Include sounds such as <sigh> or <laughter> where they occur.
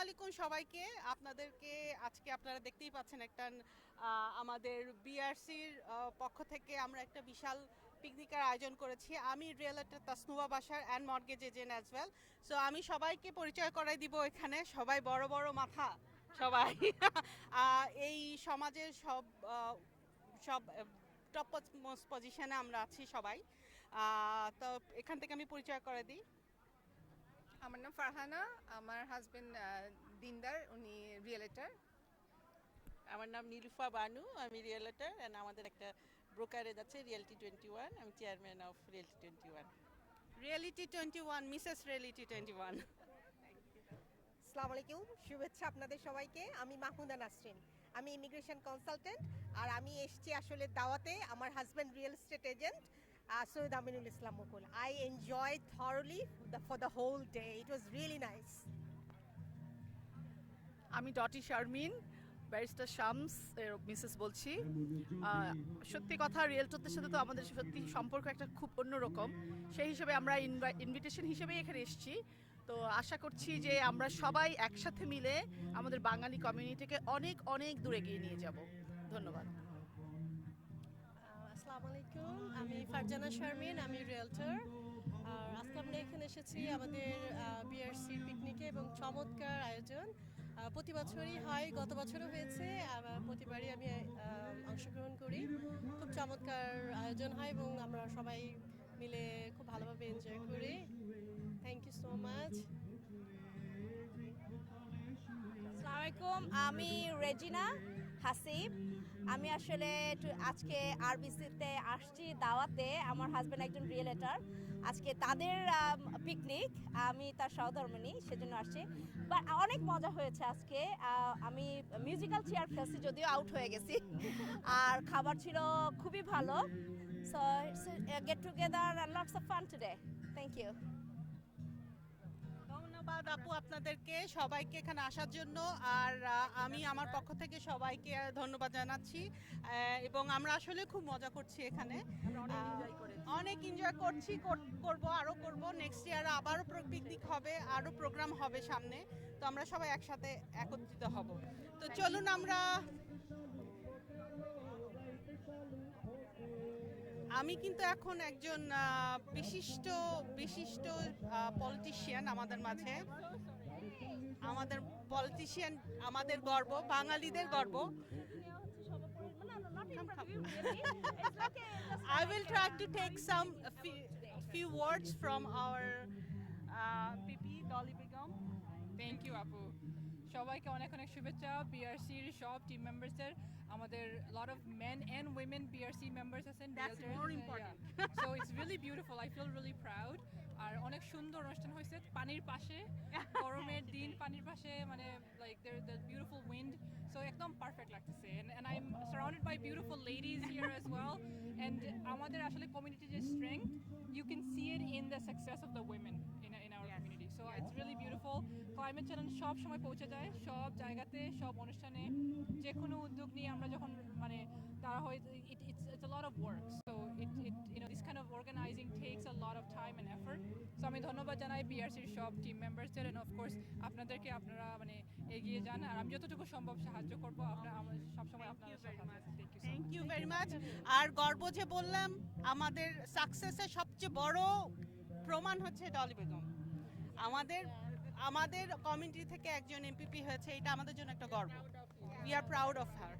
আলাইকুম সবাইকে। আপনাদেরকে আজকে আপনারা দেখতেই পাচ্ছেন একটা আমাদের বিআরসির পক্ষ থেকে আমরা একটা বিশাল পিকনিকের আয়োজন করেছি। আমি realtor Tasnuba Basar and mortgage agent as well so আমি সবাইকে পরিচয় করাই দিব এখানে। সবাই বড় বড় মাথা। সবাই। <laughs> এই সমাজের সব সব টপ মোস্ট পজিশনে আমরা আছি সবাই। তো এখান থেকে আমি পরিচয় করে দিই। আমার নাম ফারহানা আমার হাজবেন্ড দিনদার উনি রিয়েলেটার আমার নাম নীলুফা বানু আমি রিয়েলেটার অ্যান্ড আমাদের একটা ব্রোকারেজ আছে রিয়েলিটি টোয়েন্টি ওয়ান আমি chairman of reality twenty one reality twenty one Mrs reality twenty one আসসালামু আলাইকুম শুভেচ্ছা আপনাদের সবাইকে। আমি মাহমুদা নাসরিন। আমি ইমিগ্রেশন কনসালটেন্ট আর আমি এসেছি আসলে দাওয়াতে আমার husband real estate agent Syed Aminul Islam Mukul I enjoy thoroughly for the whole day it was really nice আমি ডটি শারমিন, ব্যারিস্টার শামস এর মিসেস বলছি। সত্যি কথা রিয়েলটরদের সাথে তো আমাদের সত্যি সম্পর্ক একটা খুব অন্যরকম সেই হিসেবে আমরা ইনভিটেশন হিসেবেই এখানে এসেছি। তো আশা করছি যে আমরা সবাই একসাথে মিলে আমাদের বাঙালি কমিউনিটিকে অনেক অনেক দূরে এগিয়ে নিয়ে যাব। ধন্যবাদ। আসসালামু আলাইকুম আমি ফারজানা শারমিন, আমি রিয়েলটর। আর আজকে আমরা এখানে এসেছি আমাদের বিআরসি পিকনিকে এবং চমৎকার আয়োজন। প্রতি বছরই হয়, গত বছরও হয়েছে প্রতিবারই আমি অংশগ্রহণ করি। খুব চমৎকার আয়োজন হয় এবং আমরা সবাই মিলে খুব ভালোভাবে এনজয় করি। থ্যাংক ইউ সো মাচ আসসালামু আলাইকুম আমি রেজিনা হাসিব। আমি আসলে আজকে আরবিসিতে আসছি দাওয়াতে, আমার হাজব্যান্ড একজন রিয়েলেটার আজকে তাদের পিকনিক আমি তার সহধর্মিনী সেজন্য আসছি। বাট অনেক মজা হয়েছে আজকে। আমি মিউজিক্যাল চেয়ার খেলছি যদিও আউট হয়ে গেছি। আর খাবার ছিল খুবই ভালো। So get together lots of fun today thank you ধন্যবাদ আপু আপনাদেরকে সবাইকে এখানে আসার জন্য। আর আমি আমার পক্ষ থেকে সবাইকে ধন্যবাদ জানাচ্ছি। এবং আমরা আসলে খুব মজা করছি এখানে। অনেক এনজয় করছি। কর- করব আরও করব। নেক্সট ইয়ার আবারও পিকনিক হবে আরও প্রোগ্রাম হবে সামনে। তো আমরা সবাই একসাথে একত্রিত হব। তো চলুন আমরা আমি কিন্তু এখন একজন বিশিষ্ট বিশিষ্ট পলিটিশিয়ান আমাদের মাঝে। আমাদের পলিটিশিয়ান আমাদের গর্ব বাঙালিদের গর্ব। I will try to take some few, few words from our uh, PP Dolly Begum. Thank you আপু সবাইকে অনেক অনেক শুভেচ্ছা। বিআরসির সব টিম মেম্বার্সের আমাদের lot of men and women BRC members আছেন. So it's really beautiful I feel really proud আর অনেক সুন্দর অনুষ্ঠান হয়েছে পানির পাশে গরমের <laughs> দিন পানির পাশে মানে like there the beautiful wind so একদম পারফেক্ট লাগতেছে। And I am surrounded by beautiful ladies here as well and আমাদের আসলে কমিউনিটির যে strength you can see it in the success of the women climate challenge সব সময় পৌঁছে যায় সব জায়গাতে সব অনুষ্ঠানে যে কোনো উদ্যোগ নিয়ে আমরা যখন মানে তারা হয় it it's it's a lot of work so it it you know this kind of organizing takes a lot of time and effort so আমি ধন্যবাদ জানাই বিআরসির সব টিম মেম্বার্সদের অ্যান্ড অফকোর্স আপনাদেরকে আপনারা মানে এগিয়ে যান। আর আমি যতটুকু সম্ভব সাহায্য করব আপনারা আমার সবসময় আপনারা থ্যাংক ইউ ভেরি মাচ আর গর্ব যে বললাম আমাদের সাকসেসের সবচেয়ে বড় প্রমাণ হচ্ছে ডলি বেগম। আমাদের আমাদের কমিউনিটি থেকে একজন এমপিপি হয়েছে, এটা আমাদের জন্য একটা গর্ব। We are proud of her